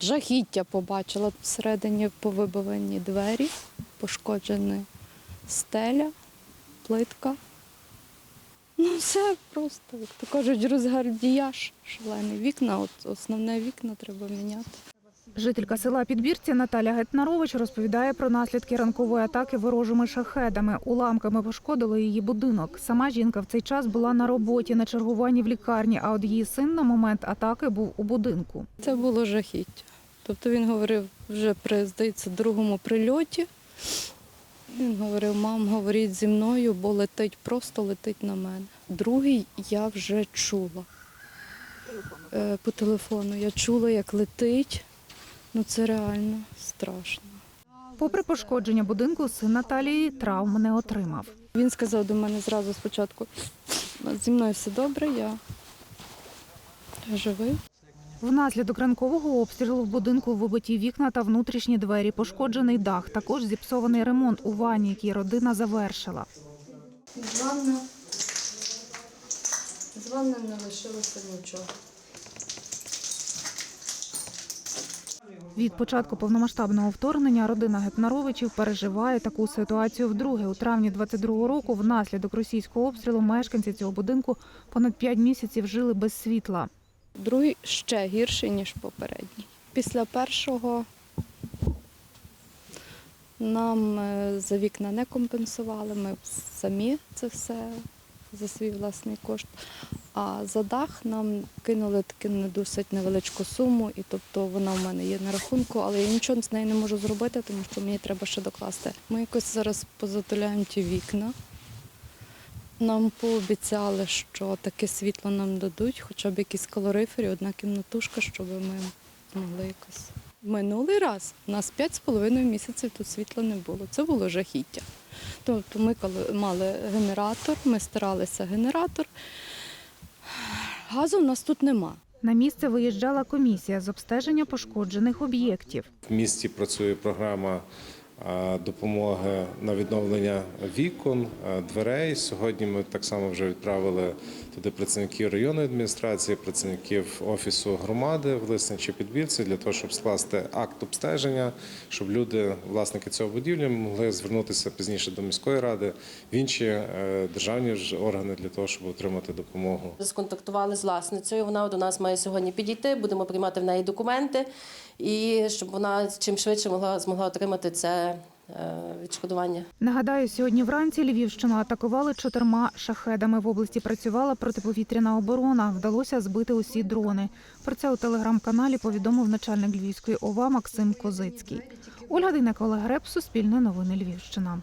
Жахіття побачила всередині повибивані двері, пошкоджена стеля, плитка. Ну, все просто, як то кажуть, розгардіяж шалений. Вікна, от основне вікна треба міняти. Жителька села Підбірці Наталя Гетнарович розповідає про наслідки ранкової атаки ворожими шахедами. Уламками пошкодили її будинок. Сама жінка в цей час була на роботі на чергуванні в лікарні, а от її син на момент атаки був у будинку. Це було жахіття. Тобто він говорив вже при, здається, другому прильоті. Він говорив, мам, говоріть зі мною, бо летить, просто летить на мене. Другий я вже чула Е, по телефону. Я чула, як летить. Ну це реально страшно. Попри пошкодження будинку, син Наталії травм не отримав. Він сказав до мене зразу спочатку, зі мною все добре, я живий. Внаслідок ранкового обстрілу в будинку вибиті вікна та внутрішні двері, пошкоджений дах, також зіпсований ремонт у ванні, який родина завершила. З ванна. Не лишилося нічого. Від початку повномасштабного вторгнення родина Гетнаровичів переживає таку ситуацію вдруге. У травні 22-го року внаслідок російського обстрілу мешканці цього будинку понад 5 місяців жили без світла. Другий ще гірший, ніж попередній. Після першого нам е, за вікна не компенсували, ми самі це все за свій власний кошт. А за дах нам кинули таки не досить невеличку суму, і тобто вона в мене є на рахунку, але я нічого з нею не можу зробити, тому що мені треба ще докласти. Ми якось зараз позатуляємо ті вікна. Нам пообіцяли, що таке світло нам дадуть, хоча б якісь калорифери, одна кімнатушка, щоб ми могли якось. Минулий раз у нас 5,5 місяців тут світла не було. Це було жахіття. Тобто ми коли мали генератор, ми старалися генератор. Газу в нас тут нема. На місце виїжджала комісія з обстеження пошкоджених об'єктів. В місті працює програма допомоги на відновлення вікон, дверей. Сьогодні ми так само вже відправили туди працівників районної адміністрації, працівників офісу громади в Лисничі Підбірці для того, щоб скласти акт обстеження, щоб люди, власники цього будівлі, могли звернутися пізніше до міської ради в інші е, державні органи для того, щоб отримати допомогу. Сконтактували з власницею. Вона до нас має сьогодні підійти. Будемо приймати в неї документи, і щоб вона чим швидше могла змогла отримати це е, відшкодування. Нагадаю, сьогодні вранці Львівщину атакували чотирма шахедами. В області працювала протиповітряна оборона. Вдалося збити усі дрони. Про це у телеграм-каналі повідомив начальник Львівської ОВА Максим Козицький. Ольга Дейнека, Олег Греб, Суспільне новини Львівщина.